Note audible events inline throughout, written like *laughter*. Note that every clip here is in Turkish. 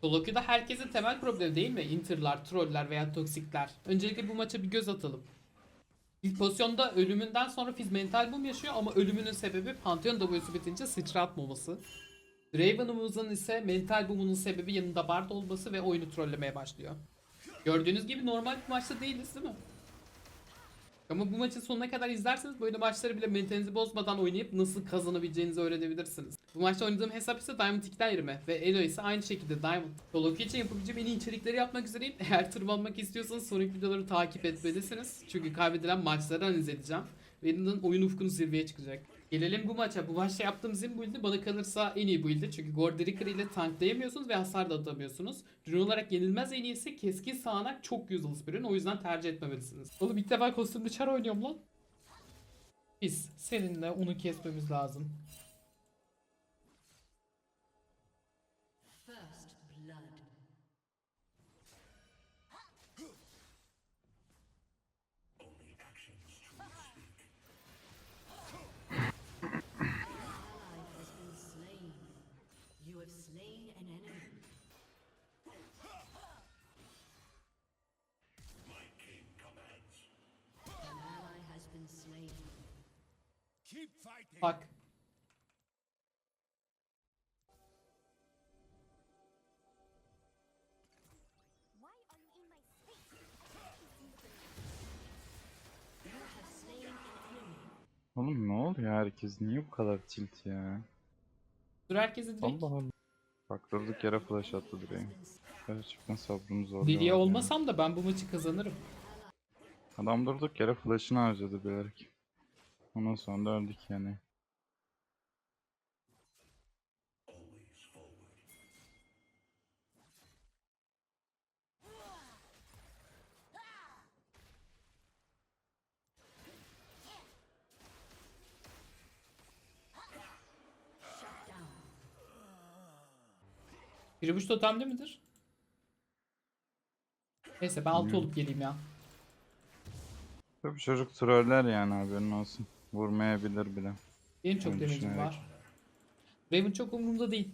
Solo queue'da herkesin temel problemi değil mi? Inter'lar, troller veya toksikler. Öncelikle bu maça bir göz atalım. İlk pozisyonda ölümünden sonra Fizz mental boom yaşıyor ama ölümünün sebebi Pantheon W'su bitince sıçratmaması. Draven'ımızın ise mental boom'unun sebebi yanında Bard olması ve oyunu trollemeye başlıyor. Gördüğünüz gibi normal bir maçta değiliz değil mi? Ama bu maçın sonuna kadar izlerseniz böyle maçları bile mentalinizi bozmadan oynayıp nasıl kazanabileceğinizi öğrenebilirsiniz. Bu maçta oynadığım hesap ise Diamond 2'den 20 ve Elo ise aynı şekilde Diamond. Solo queue için yapabileceğim en iyi içerikleri yapmak üzereyim. *laughs* Eğer tırmanmak istiyorsanız sonraki videoları takip etmelisiniz. Çünkü kaybedilen maçları analiz edeceğim. Ve oyun ufkunuz zirveye çıkacak. Gelelim bu maça. Bu maçta yaptığım zin build'i bana kalırsa en iyi build'i. Çünkü Gordricker ile tanklayamıyorsunuz ve hasar da atamıyorsunuz. Ürün olarak yenilmez en iyisi keskin sağanak çok useless bir ürün. O yüzden tercih etmemelisiniz. Oğlum ilk defa kostümlü çar oynuyorum lan. Biz seninle onu kesmemiz lazım. Enemy. Oğlum ne oluyor herkes? Niye bu kadar tilt ya? Dur herkesi direkt. Allah Allah. Bak durduk yere flash attı direğim. Gerçekten sabrım zor. Deliye olmasam da ben bu maçı kazanırım. Adam durduk yere flash'ını harcadı bilerek. Ondan sonra da öldük yani. Biri bu totemli midir? Neyse ben altı olup geleyim ya. Tabii çocuk troller yani haberin olsun. Vurmayabilir bile. Benim çok Ben damage'im düşünerek. var. Raven çok umurumda değil.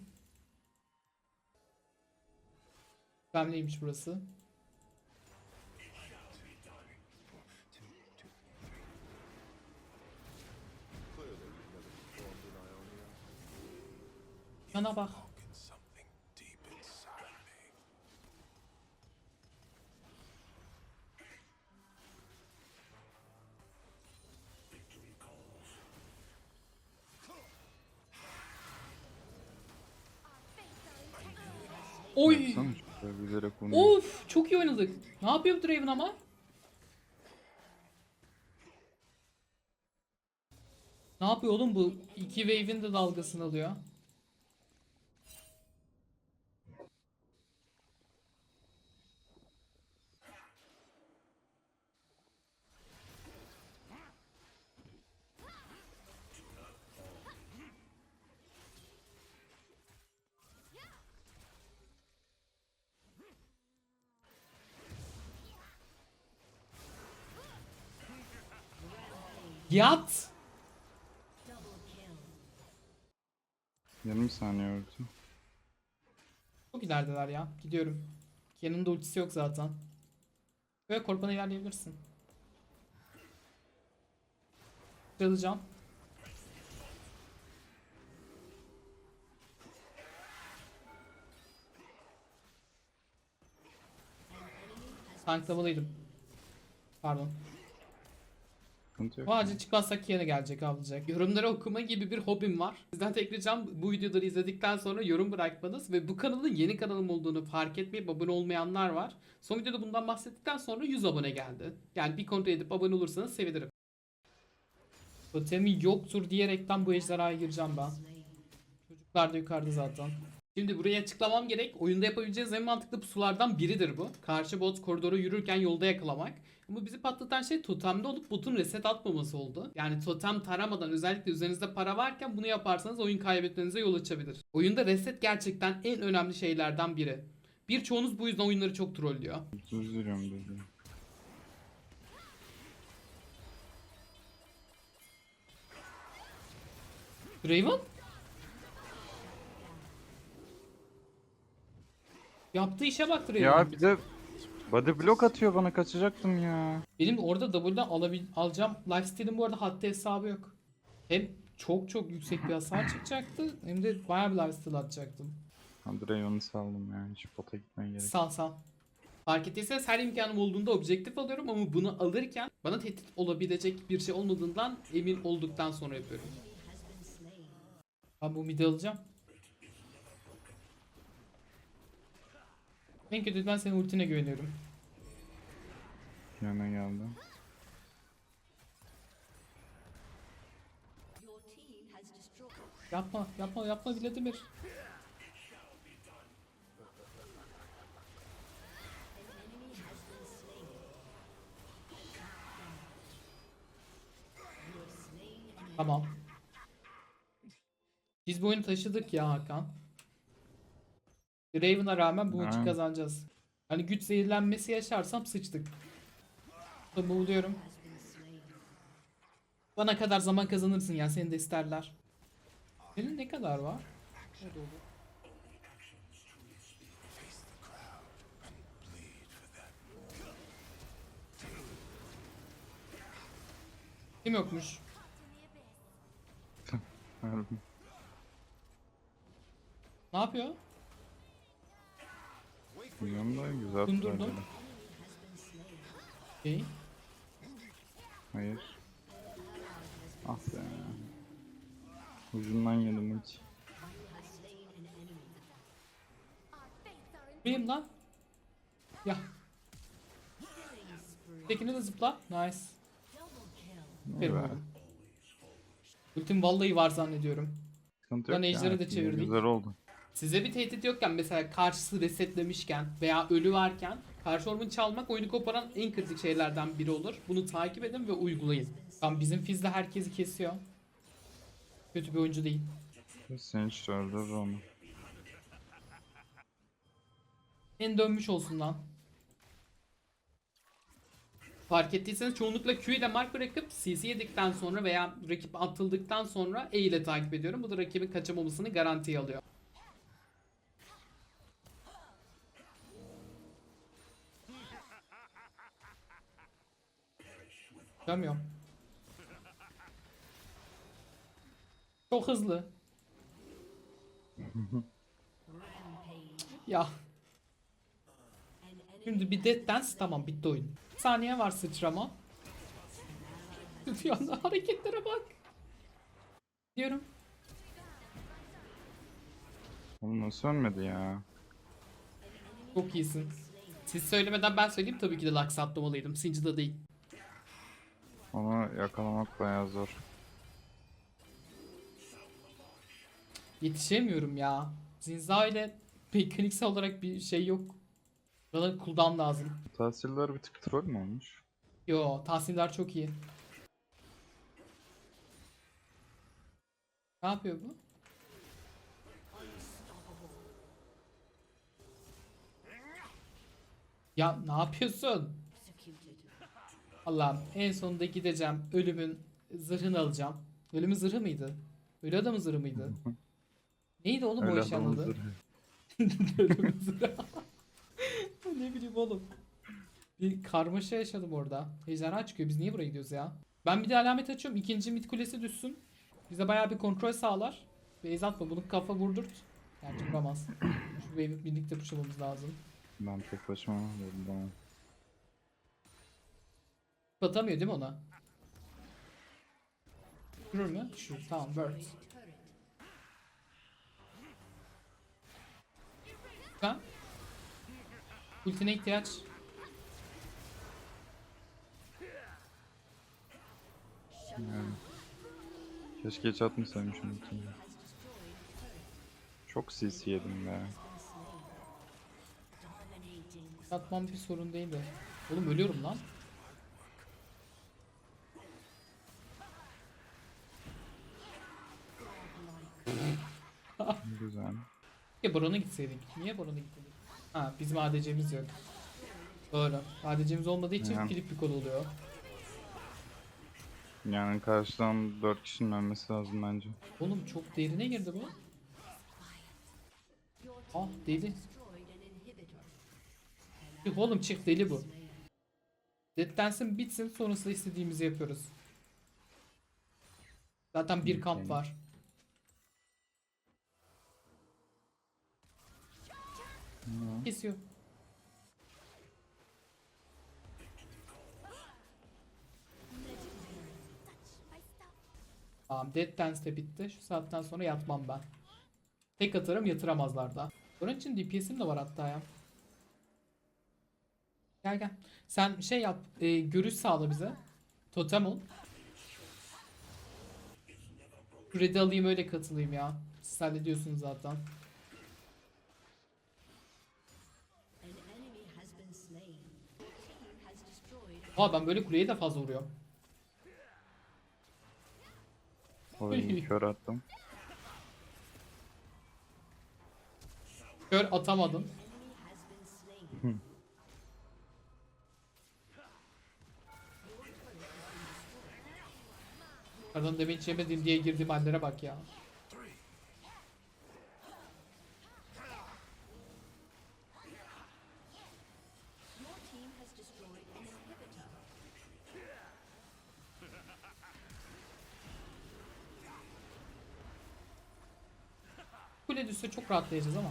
Totemliymiş burası. Yana bak. Oy! Baksana bilerek. Of! Çok iyi oynadık. Ne yapıyor bu Draven ama? Ne yapıyor oğlum bu? İki wave'in de dalgasını alıyor. Yat! Double kill. 20 saniye öldü. Çok ilerideler ya. Gidiyorum. Yanında ultisi yok zaten. Böyle korkmana ilerleyebilirsin. Kırılacağım. Tanklamalıydım. Pardon. Sıkıntı yok. Bu acil çıkmazsak gelecek avlayacak. Yorumları okuma gibi bir hobim var. Sizden tek ricam bu videoları izledikten sonra yorum bırakmanız ve bu kanalın yeni kanalım olduğunu fark etmeyip abone olmayanlar var. Son videoda bundan bahsettikten sonra 100 abone geldi. Yani bir kontrol edip abone olursanız sevinirim. Totemi yoktur diyerekten bu ejderhaya gireceğim ben. Çocuklar da yukarıda zaten. Şimdi buraya açıklamam gerek. Oyunda yapabileceğiniz en mantıklı pusulardan biridir bu. Karşı bot koridoru yürürken yolda yakalamak. Ama bizi patlatan şey totemde olup botun reset atmaması oldu. Yani totem taramadan özellikle üzerinizde para varken bunu yaparsanız oyun kaybetmenize yol açabilir. Oyunda reset gerçekten en önemli şeylerden biri. Birçoğunuz bu yüzden oyunları çok trollüyor. Üzülüyorum dedi. Draven? Yaptığı işe bak Draven. Ya bir de body block atıyor bana kaçacaktım ya. Benim orada W'dan alabil alacağım lifesteal'in bu arada haddi hesabı yok. Hem çok çok yüksek bir hasar çıkacaktı hem de bayağı bir lifesteal atacaktım. Draven'ı saldım ya. Hiç bota gitmeye gerek. Sal sal. Fark ettiyseniz her imkanım olduğunda objektif alıyorum ama bunu alırken bana tehdit olabilecek bir şey olmadığından emin olduktan sonra yapıyorum. Ben bu midi alacağım. En kötü ben senin ultine güveniyorum. Yana geldi. Your team has destroyed. Yapma yapma yapma Vladimir. Tamam. Biz bu oyunu taşıdık ya Hakan. Raven'a rağmen bu maçı Ha. kazanacağız. Hani güç zehirlenmesi yaşarsam sıçtık. Been slain. Bana kadar zaman kazanırsın ya seni de isterler. Senin ne kadar var? Hadi olur. Kim yokmuş? Harbi. Ne yapıyor? Bilmiyorum da güzel Durdurdum. söyledi. İyi. Hayır. Ah be. Ucundan yedim hiç. Benim lan. Ya. Tekini de zıpla. Nice. Aferin be. Ultim vallahi var zannediyorum. Sıkıntı Lan yok ejderi de çevirdik. Güzel oldu. Size bir tehdit yokken mesela karşısı resetlemişken veya ölü varken karşı ormanı çalmak oyunu koparan en kritik şeylerden biri olur. Bunu takip edin ve uygulayın. Tam bizim Fiz'de herkesi kesiyor. Kötü bir oyuncu değil. Sen hiç öldürür onu. En dönmüş olsun lan. Fark ettiyseniz çoğunlukla Q ile mark bırakıp CC yedikten sonra veya rakip atıldıktan sonra E ile takip ediyorum. Bu da rakibin kaçamamasını garantiye alıyor. Görmüyorum. Çok hızlı. Ya. Şimdi bir Dead Dance tamam bitti oyun. Saniye var sıçrama. Bir anda hareketlere bak. Diyorum. Oğlum nasıl ölmedi ya? Çok iyisin. Siz söylemeden ben söyleyeyim tabii ki de Lux atlamalıydım. Singed'da değil. Onu yakalamak bayağı zor. Yetişemiyorum ya. Zinza ile mekaniksel olarak bir şey yok. Bana cooldown lazım. Tahsiller bir tık troll mü olmuş? Yo tahsiller çok iyi. Ne yapıyor bu? Ya ne yapıyorsun? Allah'ım en sonunda gideceğim. Ölümün zırhını alacağım. Ölümün zırhı mıydı? Ölü adamın zırhı mıydı? *laughs* Neydi oğlum o Öyle eşyanın adamın adı? zırhı. *laughs* Ölümün zırhı. *laughs* ne bileyim oğlum. Bir karmaşa yaşadım orada. Ejderha çıkıyor. Biz niye buraya gidiyoruz ya? Ben bir de alamet açıyorum. İkinci mit kulesi düşsün. Bize bayağı bir kontrol sağlar. Beyz atma. Bunu kafa vurdurt. Gerçi vuramaz. Şu birlikte pushlamamız lazım. Ben tek başıma vurdum ama. Batamıyor değil mi ona? Durur mu? Şu tamam word. Ha? Ultine ihtiyaç. Yani. Keşke hiç atmasaymışım ultiyi. Çok CC yedim be. Atmam bir sorun değil de. Oğlum ölüyorum lan. Güzel. Ya Baron'a gitseydik. Niye Baron'a gitmedik? Ha bizim ADC'miz yok. Doğru. ADC'miz olmadığı için Ya. Filip Piccolo oluyor. Yani karşıdan 4 kişinin ölmesi lazım bence. Oğlum çok derine girdi bu. Ah deli. Çık oğlum çık deli bu. Dead Dance'in bitsin sonrasında istediğimizi yapıyoruz. Zaten bir kamp var. Kesiyor. My stuff. Tamam Dead Dance de bitti. Şu saatten sonra yatmam ben. Tek atarım yatıramazlar da. Onun için DPS'im de var hatta ya. Gel gel. Sen şey yap. e, görüş sağla bize. Totem ol. Şu red'i alayım öyle katılayım ya. Siz hallediyorsunuz zaten. Aa ben böyle kuleye de fazla vuruyorum. Oy *laughs* kör attım. Kör atamadım. *laughs* Pardon demin hiç yemedim diye girdiğim hallere bak ya. Kule düşse çok rahatlayacağız ama.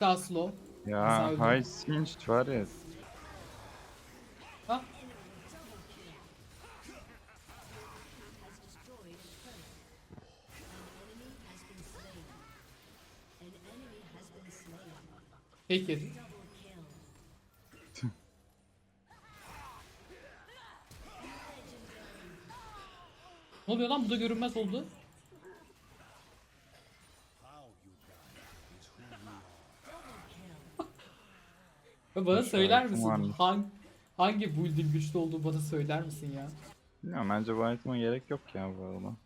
Daha slow. Ya. High Sinch var ya. Ha? Peki. *laughs* Ne oluyor lan bu da görünmez oldu. Ve bana söyler misin? varmış. Hangi, hangi build'in güçlü olduğunu bana söyler misin ya? Bilmiyorum bence bu item'a gerek yok ya bu arada.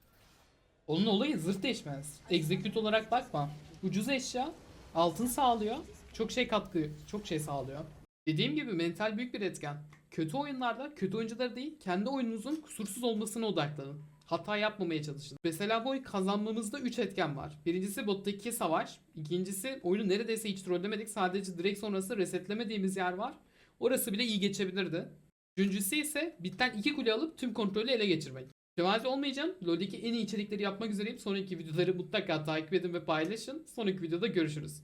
Onun olayı zırh değişmez. Execute olarak bakma. Ucuz eşya, altın sağlıyor. Çok şey katkı, çok şey sağlıyor. Dediğim gibi mental büyük bir etken. Kötü oyunlarda kötü oyuncuları değil, kendi oyununuzun kusursuz olmasına odaklanın. Hata yapmamaya çalışın. Mesela bu oyun kazanmamızda 3 etken var. Birincisi bottaki savaş. İkincisi oyunu neredeyse hiç trollemedik. Sadece direkt sonrası resetlemediğimiz yer var. Orası bile iyi geçebilirdi. Üçüncüsü ise bitten iki kule alıp tüm kontrolü ele geçirmek. Mütevazi olmayacağım. LoL'deki en iyi içerikleri yapmak üzereyim. Sonraki videoları mutlaka takip edin ve paylaşın. Sonraki videoda görüşürüz.